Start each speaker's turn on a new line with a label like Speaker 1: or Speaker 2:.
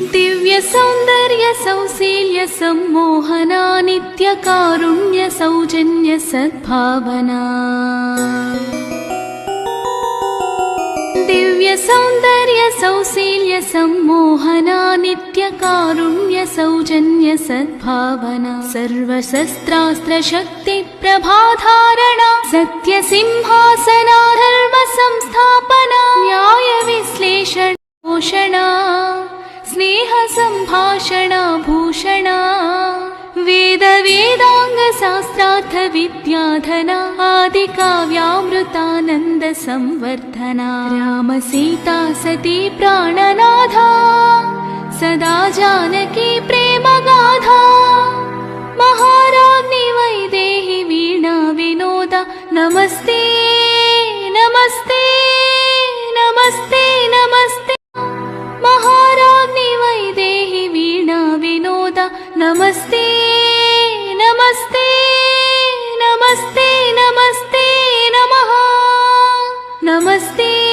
Speaker 1: दिव्यसौन्दर्यसौशील्यसम्मोहना नित्यकारुण्यसौजन्यसद्भावना दिव्यसौन्दर्यसौशील्यसम्मोहना नित्यकारुण्यसौजन्यसद्भावना सर्वशस्त्रास्त्रशक्तिप्रभाधारणा सत्यसिंहासना धर्मसंस्थापना न्यायविश्लेषण पोषणा स्नेहसम्भाषणा भूषणा वेदवेदाङ्गशास्त्रार्थविद्याधना आदिकाव्यामृतानन्दसंवर्धना रामसीता सती प्राणनाथा सदा जानकी प्रेमगाथा महाराज्ञि वैदेहि वीणा विनोदा नमस्ते नमस्ते नमस्ते नमस्ते नमस्ते नमः। नमस्ते।